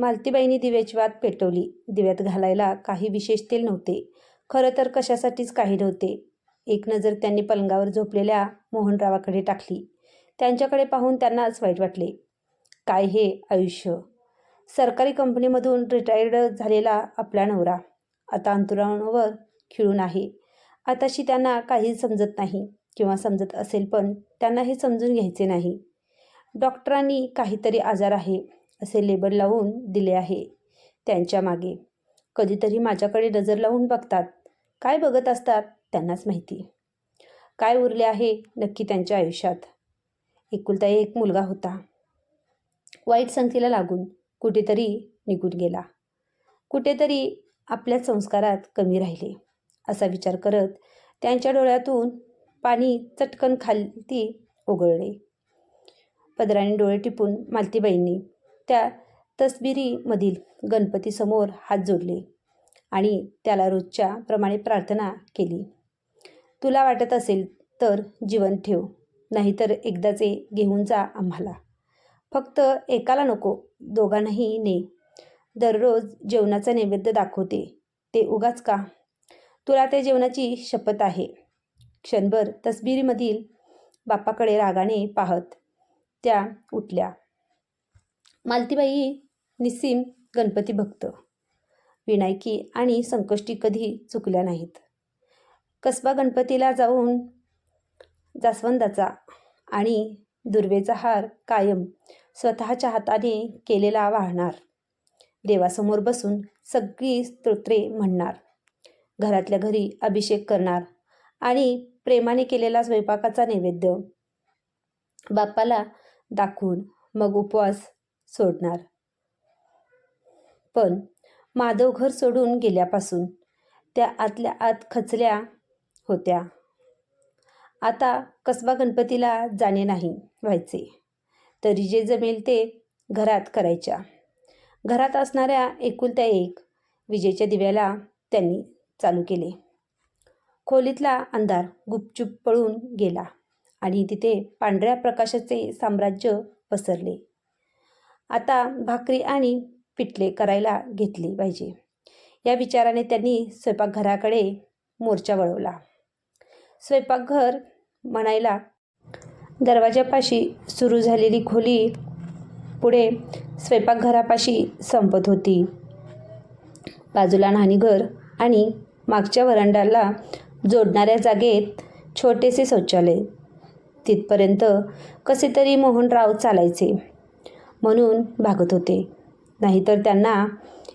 मालतीबाईंनी दिव्याची वात पेटवली. दिव्यात घालायला काही विशेष तेल नव्हते. खरं तर कशासाठीच काही नव्हते. एक नजर त्यांनी पलंगावर झोपलेल्या मोहनरावाकडे टाकली. त्यांच्याकडे पाहून त्यांनाच वाईट वाटले. काय हे आयुष्य? सरकारी कंपनीमधून रिटायर्ड झालेला आपला नवरा. आता अंतुरावर खिळून आहे. आताशी त्यांना काही समजत नाही किंवा समजत असेल पण त्यांना हे समजून घ्यायचे नाही. डॉक्टरांनी काहीतरी आजार आहे. असे लेबल लावून दिले आहे. त्यांच्या मागे. कधीतरी माझ्याकडे नजर लावून बघतात. काय बघत असतात त्यांनाच माहिती. काय उरले आहे नक्की त्यांच्या आयुष्यात. एकुलता एक मुलगा होता. वाईट संख्येला लागून कुठेतरी निघून गेला. कुठेतरी आपल्या संस्कारात कमी राहिले असा विचार करत त्यांच्या डोळ्यातून पाणी चटकन खालती ओघळले. पदराने डोळे टिपून मालतीबाईंनी त्या तसबिरीमधील गणपतीसमोर हात जोडले आणि त्याला रोजच्या प्रमाणे प्रार्थना केली. तुला वाटत असेल तर जीवन ठेव नाहीतर एकदाचे घेऊन जा आम्हाला. फक्त एकाला नको दोघांनाही ने. दररोज जेवणाचा नैवेद्य दाखवते ते उगाच का? तुला त्या जेवणाची शपथ आहे. क्षणभर तसबिरीमधील बापाकडे रागाने पाहत त्या उठल्या. मालतीबाई निस्सीम गणपती भक्त. विनायकी आणि संकष्टी कधी चुकल्या नाहीत. कसबा गणपतीला जाऊन जास्वंदाचा आणि दुर्वेचा हार कायम स्वतःच्या हाताने केलेला वाहणार. देवासमोर बसून सगळी स्तोत्रे म्हणणार. घरातल्या घरी अभिषेक करणार आणि प्रेमाने केलेला स्वयंपाकाचा नैवेद्य. बाप्पाला दाखवून मग उपवास सोडणार. पण माधव घर सोडून गेल्यापासून त्या आतल्या आत खचल्या होत्या. आता कसबा गणपतीला जाणे नाही व्हायचे. तरी जे जमेल ते घरात करायच्या. घरात असणाऱ्या एकुलत्या एक विजेच्या दिव्याला त्यांनी चालू केले. खोलीतला अंधार गुपचूप पळून गेला आणि तिथे पांढऱ्या प्रकाशाचे साम्राज्य पसरले. आता भाकरी आणि पिठले करायला घेतली पाहिजे. या विचाराने त्यांनी स्वयंपाकघराकडे मोर्चा वळवला. स्वयंपाकघर म्हणायला दरवाजापाशी सुरू झालेली खोली पुढे स्वयंपाकघरापाशी संपत होती. बाजूला न्हाणीघर आणि मागच्या वरांडाला जोडणाऱ्या जागेत छोटेसे शौचालय. तिथपर्यंत कसे तरी मोहनराव चालायचे. म्हणून भागत होते. नाहीतर त्यांना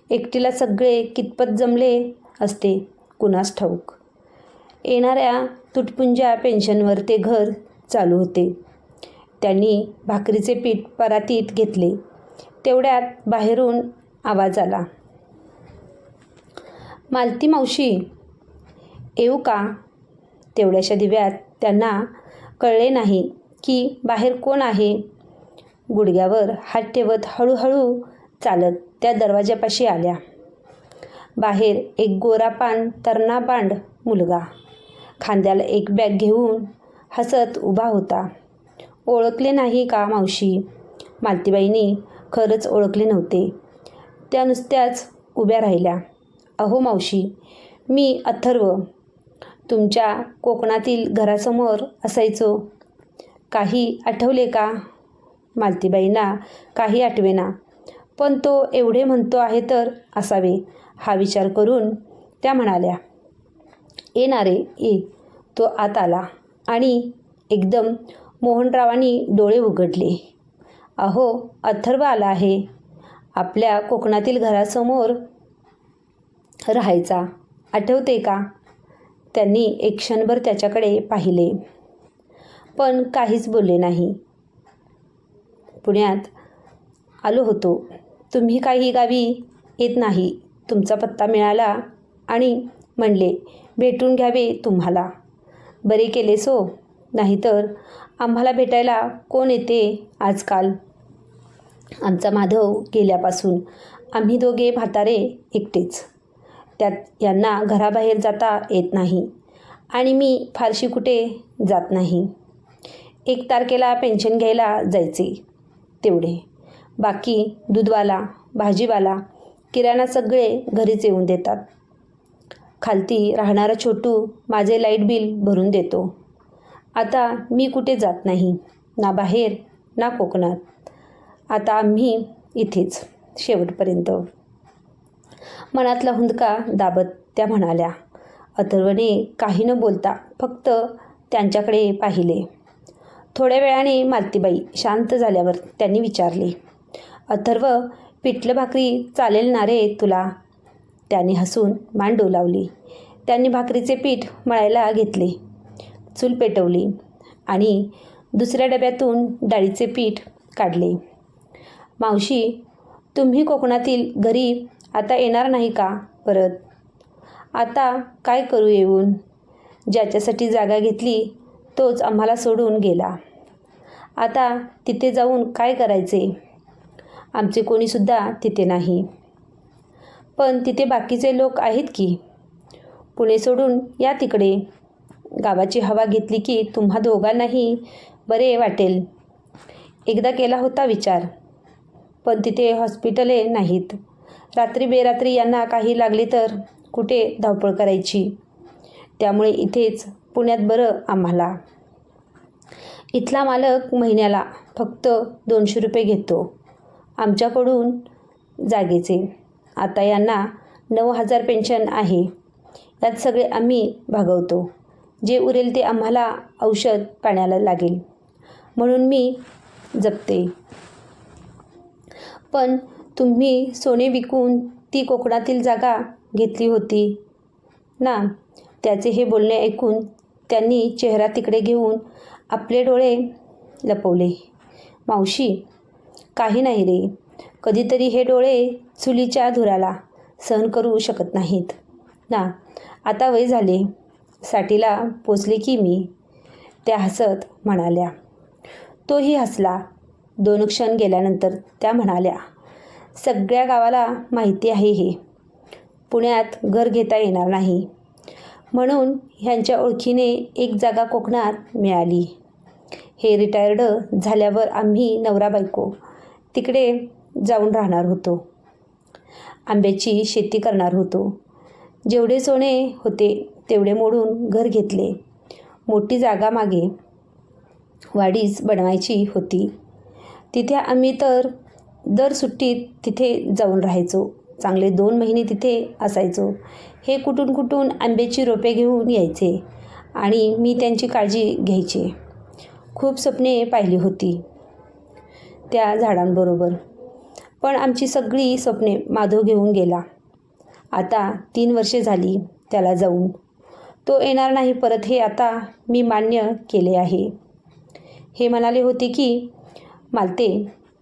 एकटीला सगळे कितपत जमले असते कुणास ठाऊक. येणाऱ्या तुटपुंज्या पेन्शनवर ते घर चालू होते. त्यांनी भाकरीचे पीठ परातीत घेतले. तेवढ्यात बाहेरून आवाज आला. मालती मावशी येऊ का? तेवढ्याशा दिव्यात त्यांना कळले नाही की बाहेर कोण आहे? गुडघ्यावर हात ठेवत हळूहळू चालत त्या दरवाजापाशी आल्या. बाहेर एक गोरापान तर्नाबांड मुलगा. खांद्याला एक बॅग घेऊन हसत उभा होता. ओळखले नाही का मावशी? मालतीबाईंनी खरंच ओळखले नव्हते. त्या नुसत्याच उभ्या राहिल्या. अहो मावशी मी अथर्व. तुमच्या कोकणातील घरासमोर असायचो. काही आठवले का? मालतीबाईंना काही आठवेना. पण तो एवढे म्हणतो आहे तर असावे हा विचार करून त्या म्हणाल्या येणारे ये तो आत आला आणि एकदम मोहनरावांनी डोळे उघडले. अहो अथर्व आला आहे. आपल्या कोकणातील घरासमोर राहायचा. आठवते का? त्यांनी एक क्षणभर त्याच्याकडे पाहिले. पण काहीच बोलले नाही. पुण्यात आलो होतो. तुम्ही काही गावी येत नाही. तुमचा पत्ता मिळाला आणि म्हणले भेटून घ्यावे तुम्हाला. बरे केले सो हो. नाहीतर आम्हाला भेटायला कोण येते आजकाल? आमचा माधव गेल्यापासून आम्ही दोघे म्हातारे एकटेच. त्यात यांना घराबाहेर जाता येत नाही आणि मी फारशी कुठे जात नाही. एक तारखेला पेन्शन घ्यायला जायचे. तेवढे. बाकी दूधवाला भाजीवाला किराणा सगळे घरीच येऊन देतात. खालती राहणारा छोटू माझे लाइट बिल भरून देतो. आता मी कुठे जात नाही ना बाहेर ना कोकणात. आता आम्ही इथेच शेवटपर्यंत. मनातला हुंदका दाबत त्या म्हणाल्या अथर्वने काही न बोलता फक्त त्यांच्याकडे पाहिले. थोड्या वेळाने मालतीबाई शांत झाल्यावर त्यांनी विचारले अथर्व पिठलं भाकरी चालेल ना रे तुला? त्याने हसून मान डोलावली त्यांनी भाकरीचे पीठ मळायला घेतले चूल पेटवली आणि दुसऱ्या डब्यातून डाळीचे पीठ काढले. मावशी तुम्ही कोकणातील घरी आता येणार नाही का परत? आता काय करू येऊन? ज्याच्यासाठी जागा घेतली तोच आम्हाला सोडून गेला. आता तिथे जाऊन काय करायचे? आमचे कोणीसुद्धा तिथे नाही. पण तिथे बाकीचे लोक आहेत की? पुणे सोडून या तिकडे. गावाची हवा घेतली की तुम्हा दोघांनाही बरे वाटेल. एकदा केला होता विचार पण तिथे हॉस्पिटले नाहीत. रात्री बेरात्री यांना काही लागले तर कुठे धावपळ करायची? त्यामुळे इथेच पुण्यात बरं आम्हाला. इथला मालक महिन्याला फक्त दोनशे रुपये घेतो. आमच्याकडून जागेचे. आता यांना नऊ हजार पेन्शन आहे. यात सगळे आम्ही भागवतो. जे उरेल ते आम्हाला औषध पाण्याला लागेल. म्हणून मी जपते. पण तुम्ही सोने विकून ती कोकणातील जागा घेतली होती ना? त्याचे हे बोलणे ऐकून त्यांनी चेहरा तिकडे घेऊन आपले डोळे लपवले. मावशी काही नाही रे. कधीतरी हे डोळे चुलीच्या धुराला सहन करू शकत नाहीत. ना आता वय झाले. साठीला पोचले की मी त्या हसत म्हणाल्या. तोही हसला. दोन क्षण गेल्यानंतर त्या म्हणाल्या सगळ्या गावाला माहिती आहे हे. पुण्यात घर घेता येणार नाही. म्हणून ह्यांच्या ओळखीने एक जागा कोकणात मिळाली. हे रिटायर्ड झाल्यावर आम्ही नवरा बायको तिकडे जाऊन राहणार होतो. आंब्याची शेती करणार होतो. जेवढे सोने होते तेवढे मोडून घर घेतले. मोठी जागा मागे वाडीच बनवायची होती. तिथे आम्ही तर दर सुट्टीत तिथे जाऊन राहायचो. चांगले दोन महिने तिथे असायचो. हे कुठून कुठून आंब्याची रोपे घेऊन यायचे आणि मी त्यांची काळजी घ्यायचे. खूप स्वप्ने पाहिली होती त्या झाडांबरोबर. पण आमची सगळी स्वप्ने माधव घेऊन गेला. आता तीन वर्षे झाली त्याला जाऊन. तो येणार नाही परत हे आता मी मान्य केले आहे. हे म्हणाले होते की मालते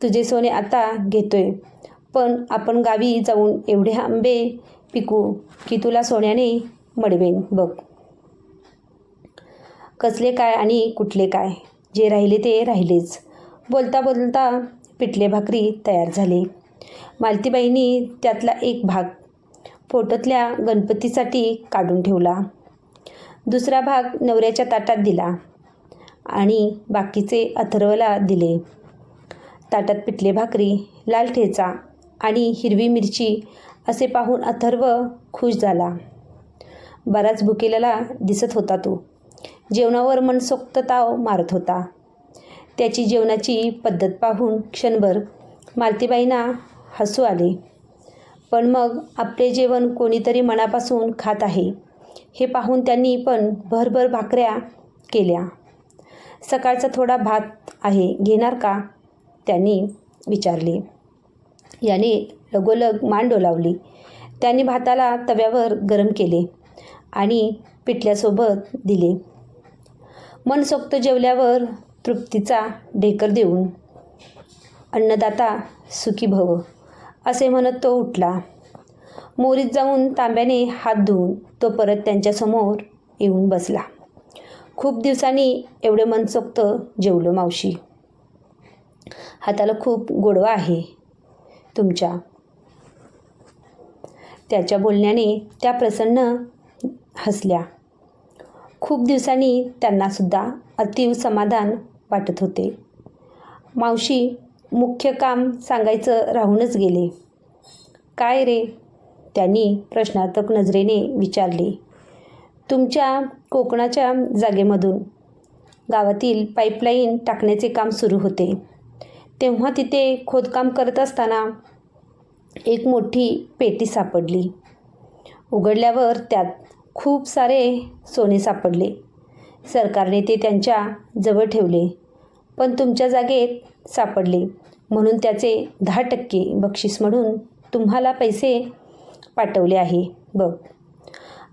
तुझे सोने आता घेतोय पण आपण गावी जाऊन एवढे आंबे पिकू की तुला सोन्याने मडवेन बघ. कसले काय आणि कुठले काय? जे राहिले ते राहिलेच. बोलता बोलता पिठले भाकरी तयार झाले. मालतीबाईंनी त्यातला एक भाग फोटोतल्या गणपतीसाठी काढून ठेवला. दुसरा भाग नवऱ्याच्या ताटात दिला आणि बाकीचे अथर्वला दिले. ताटात पिठले भाकरी लाल ठेचा आणि हिरवी मिरची असे पाहून अथर्व खुश झाला. बराच भुकेलेला दिसत होता तो. जेवणावर मनसोक्त ताव मारत होता. त्याची जेवणाची पद्धत पाहून क्षणभर मालतीबाईंना हसू आले. पण मग आपले जेवण कोणीतरी मनापासून खात आहे हे पाहून त्यांनी पण भरभर भाकऱ्या केल्या. सकाळचा थोडा भात आहे घेणार का? त्यांनी विचारले. याने लगोलग मान डोलावली त्याने भाताला तव्यावर गरम केले आणि पिठल्यासोबत दिले. मनसोक्त जेवल्यावर तृप्तीचा ढेकर देऊन अन्नदाता सुखी भव असे म्हणत तो उठला. मोरीत जाऊन तांब्याने हात धुवून तो परत त्यांच्यासमोर येऊन बसला. खूप दिवसांनी एवढे मनसोक्त जेवलो मावशी. हाताला खूप गोडवा आहे. तुमच्या. त्याच्या बोलण्याने त्या प्रसन्न हसल्या. खूप दिवसांनी त्यांनासुद्धा अतीव समाधान वाटत होते. मावशी मुख्य काम सांगायचं राहूनच गेले. काय रे? त्यांनी प्रश्नार्थक नजरेने विचारले. तुमच्या कोकणाच्या जागेमधून गावातील पाईपलाईन टाकण्याचे काम सुरू होते. तेव्हा तिथे खोदकाम करत असताना एक मोठी पेटी सापडली. उघडल्यावर त्यात खूप सारे सोने सापडले. सरकारने ते त्यांच्या जवळ ठेवले पण तुमच्या जागेत सापडले. म्हणून त्याचे दहा टक्के बक्षीस म्हणून तुम्हाला पैसे पाठवले आहे. बघ.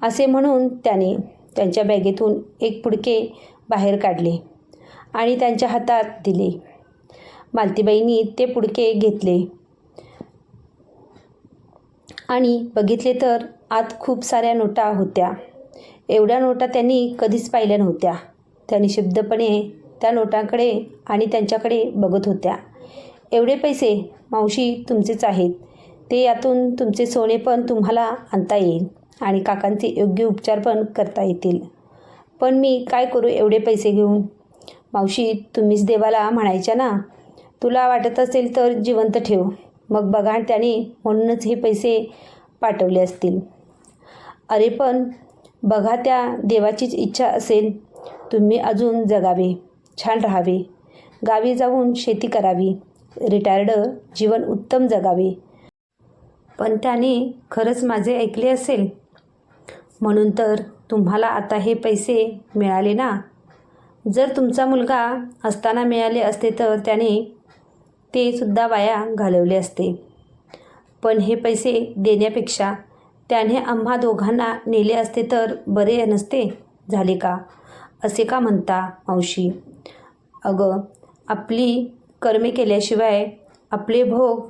असे म्हणून त्याने त्यांच्या बॅगेतून एक पुडके बाहेर काढले आणि त्यांच्या हातात दिले. मालतीबाईंनी ते पुडके घेतले. आणि बघितले तर आत खूप साऱ्या नोटा होत्या. एवढ्या नोटा त्यांनी कधीच पाहिल्या नव्हत्या. त्या निशब्दपणे त्या नोटांकडे आणि त्यांच्याकडे बघत होत्या. एवढे पैसे मावशी तुमचेच आहेत. ते यातून तुमचे सोने पण तुम्हाला आणता येईल आणि काकांचे योग्य उपचार पण करता येतील. पण मी काय करू एवढे पैसे घेऊन? मावशी तुम्हीच देवाला म्हणायच्या ना? तुला वाटत असेल तर जिवंत ठेव. मग बघा त्याने म्हणूनच हे पैसे पाठवले असतील. अरे पण बघा त्या देवाचीच इच्छा असेल. तुम्ही अजून जगावे छान राहावे. गावी जाऊन शेती करावी. रिटायर्ड जीवन उत्तम जगावे. पण त्याने खरंच माझे ऐकले असेल? म्हणून तर तुम्हाला आता हे पैसे मिळाले ना? जर तुमचा मुलगा असताना मिळाले असते तर त्याने ते सुद्धा वाया घालवले असते. पण हे पैसे देण्यापेक्षा त्याने आम्हा दोघांना नेले असते तर बरे नसते? झाले का? असे का म्हणता मावशी? अगं आपली कर्मे केल्याशिवाय आपले भोग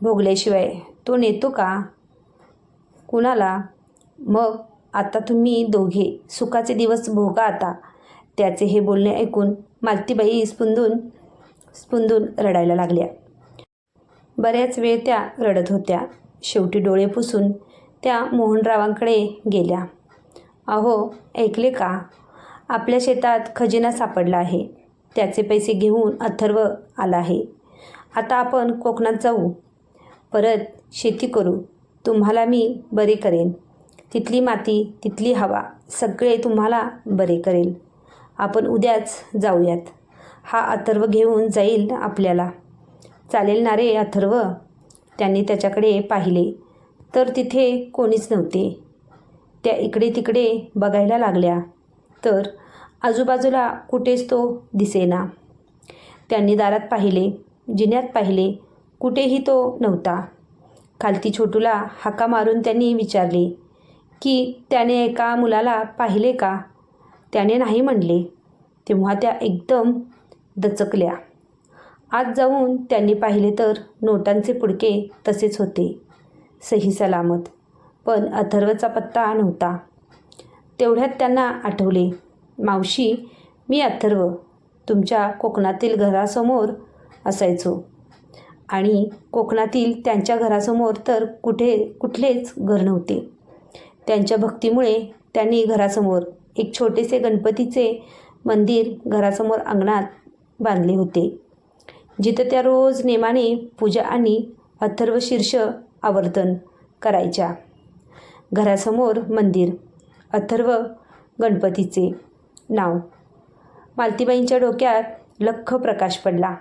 भोगल्याशिवाय तो नेतो का? कुणाला? मग आता तुम्ही दोघे सुखाचे दिवस भोगा आता. त्याचे हे बोलणे ऐकून मालतीबाई स्पुंदून स्पुंदून रडायला लागल्या. बऱ्याच वेळ त्या रडत होत्या. शेवटी डोळे पुसून त्या मोहनरावांकडे गेल्या. अहो ऐकले का? आपल्या शेतात खजिना सापडला आहे. त्याचे पैसे घेऊन अथर्व आला आहे. आता आपण कोकणात जाऊ. परत शेती करू. तुम्हाला मी बरे करेन. तिथली माती तिथली हवा सगळे तुम्हाला बरे करेल. आपण उद्याच जाऊयात. हा अथर्व घेऊन जाईल आपल्याला. चालेल ना रे अथर्व? त्यांनी त्याच्याकडे पाहिले. तर तिथे कोणीच नव्हते. त्या इकडे तिकडे बघायला लागल्या. तर आजूबाजूला कुठेच तो दिसेना. त्यांनी दारात पाहिले जिन्यात पाहिले कुठेही तो नव्हता. खालती छोटूला हाका मारून त्यांनी विचारले की त्याने एका मुलाला पाहिले का? त्याने नाही म्हणले. तेव्हा त्या एकदम दचकल्या. आत जाऊन त्यांनी पाहिले तर नोटांचे पुडके तसेच होते सही सलामत. पण अथर्वचा पत्ता नव्हता. तेवढ्यात त्यांना आठवले मावशी मी अथर्व. तुमच्या कोकणातील घरासमोर असायचो. आणि कोकणातील त्यांच्या घरासमोर तर कुठे कुठलेच घर नव्हते. त्यांच्या भक्तीमुळे त्यांनी घरासमोर एक छोटेसे गणपतीचे मंदिर घरासमोर अंगणात बांधले होते. जिथं त्या रोज नेमाने पूजा आणि अथर्व शीर्ष आवर्तन करायच्या. घरासमोर मंदिर अथर्व गणपतीचे नाव. मालतीबाईंच्या डोक्यात लख्ख प्रकाश पडला.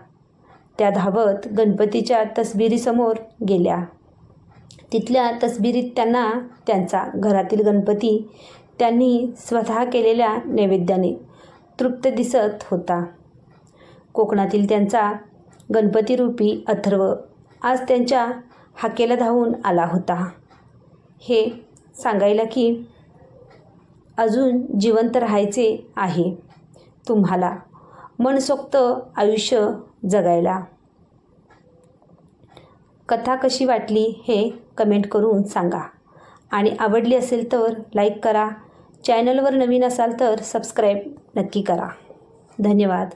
त्या धावत गणपतीच्या तसबिरीसमोर गेल्या. तिथल्या तसबिरीत त्यांना त्यांचा घरातील गणपती त्यांनी स्वतः केलेल्या नैवेद्याने तृप्त दिसत होता. कोकणातील त्यांचा गणपतीरूपी अथर्व आज त्यांच्या हाकेला धावून आला होता. हे सांगायला की अजून जिवंत राहायचे आहे तुम्हाला. मनसोक्त आयुष्य जगायला. कथा कशी वाटली हे कमेंट करून सांगा. आणि आवडली असेल तर लाईक करा. चॅनलवर नवीन असाल तर सबस्क्राईब नक्की करा. धन्यवाद.